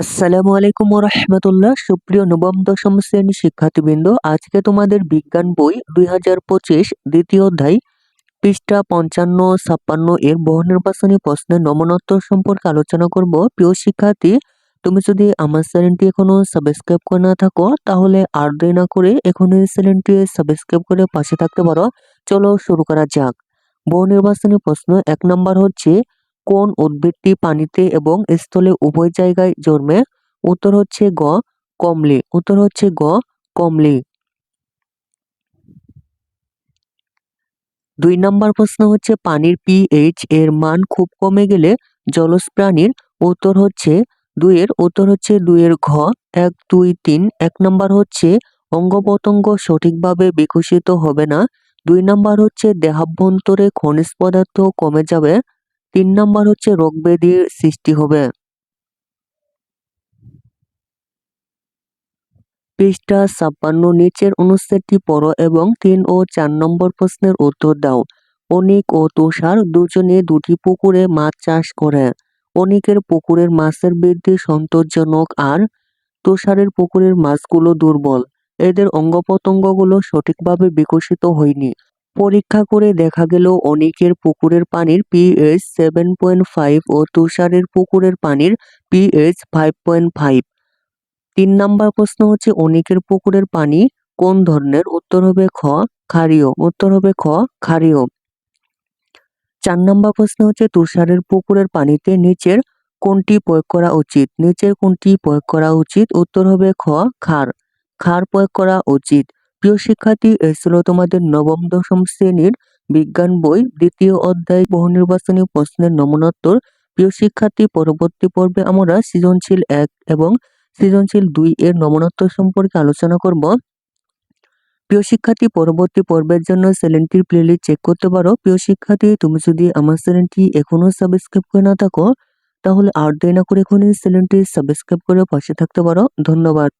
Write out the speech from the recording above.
আসসালামু আলাইকুম রহমতুল্লাহ সুপ্রিয় নবম, দশম শ্রেণি শিক্ষার্থীবৃন্দ, আজকে তোমাদের বিজ্ঞান বই দুই হাজার পঁচিশ, দ্বিতীয় অধ্যায়, পৃষ্ঠা পঞ্চান্ন, ছাপ্পান্ন এর বহু নির্বাচনী প্রশ্নের নমনোত্তর সম্পর্কে আলোচনা করব। প্রিয় শিক্ষার্থী, তুমি যদি আমার চ্যানেলটি এখনও সাবস্ক্রাইব করে না থাকো, তাহলে আর দেরি না করে এখনই চ্যানেলটি সাবস্ক্রাইব করে পাশে থাকতে পারো। চলো শুরু করা যাক। বহু নির্বাচনী প্রশ্ন, এক নম্বর হচ্ছে কোন উদ্ভিদটি পানিতে এবং স্থলে উভয় জায়গায় জন্মে? উত্তর হচ্ছে গ, কমলি। উত্তর হচ্ছে গ, কমলি। দুই নম্বর প্রশ্ন হচ্ছে পানির পিএইচ এর মান খুব কমে গেলে জলজ প্রাণীর উত্তর হচ্ছে দুইয়ের। উত্তর হচ্ছে দুইয়ের ঘ, এক, দুই, তিন। এক নম্বর হচ্ছে অঙ্গ সঠিকভাবে বিকশিত হবে না। দুই নম্বর হচ্ছে দেহাভ্যন্তরে খনিজ পদার্থ কমে যাবে। তিন নম্বর হচ্ছে রোগ ব্যাধির সৃষ্টি হবে। পৃষ্ঠা ছাপ্পান্ন নিচের অনুচ্ছেদটি পড়ো এবং তিন ও চার নম্বর প্রশ্নের উত্তর দাও। অনিক ও তুষার দুজনে দুটি পুকুরে মাছ চাষ করে। অনিকের পুকুরের মাছের বৃদ্ধি সন্তোষজনক আর তুষারের পুকুরের মাছগুলো দুর্বল। এদের অঙ্গ সঠিকভাবে বিকশিত হয়নি। পরীক্ষা করে দেখা গেল অনেকের পুকুরের পানির পিএইচ সেভেন পয়েন্ট ফাইভ ও তুষারের পুকুরের পানির পিএইচ ফাইভ পয়েন্ট ফাইভ তিন নাম্বার প্রশ্ন হচ্ছে, অনেকের পুকুরের পানি কোন ধরনের? উত্তর হবে খ, ক্ষারীয়। উত্তর হবে খ, ক্ষারীয়। চার নাম্বার প্রশ্ন হচ্ছে, তুষারের পুকুরের পানিতে নিচের কোনটি প্রয়োগ করা উচিত? নিচের কোনটি প্রয়োগ করা উচিত? উত্তর হবে খ খার ক্ষার প্রয়োগ করা উচিত। প্রিয় শিক্ষার্থী এ ছিল তোমাদের নবম, দশম শ্রেণির বিজ্ঞান বই, দ্বিতীয় অধ্যায় বহুনির্বাচনী প্রশ্নের নমনোত্তর। প্রিয় শিক্ষার্থী, পরবর্তী পর্বে আমরা সৃজনশীল এক এবং সৃজনশীল দুই এর নমনোত্তর সম্পর্কে আলোচনা করব। প্রিয় শিক্ষার্থী, পরবর্তী পর্বের জন্য চ্যানেলটির প্লেলিস্ট চেক করতে পারো। প্রিয় শিক্ষার্থী, তুমি যদি আমার চ্যানেলটি এখনও সাবস্ক্রাইব করে না থাকো, তাহলে আর দেরি না করে এখনই চ্যানেলটি সাবস্ক্রাইব করে পাশে থাকতে পারো। ধন্যবাদ।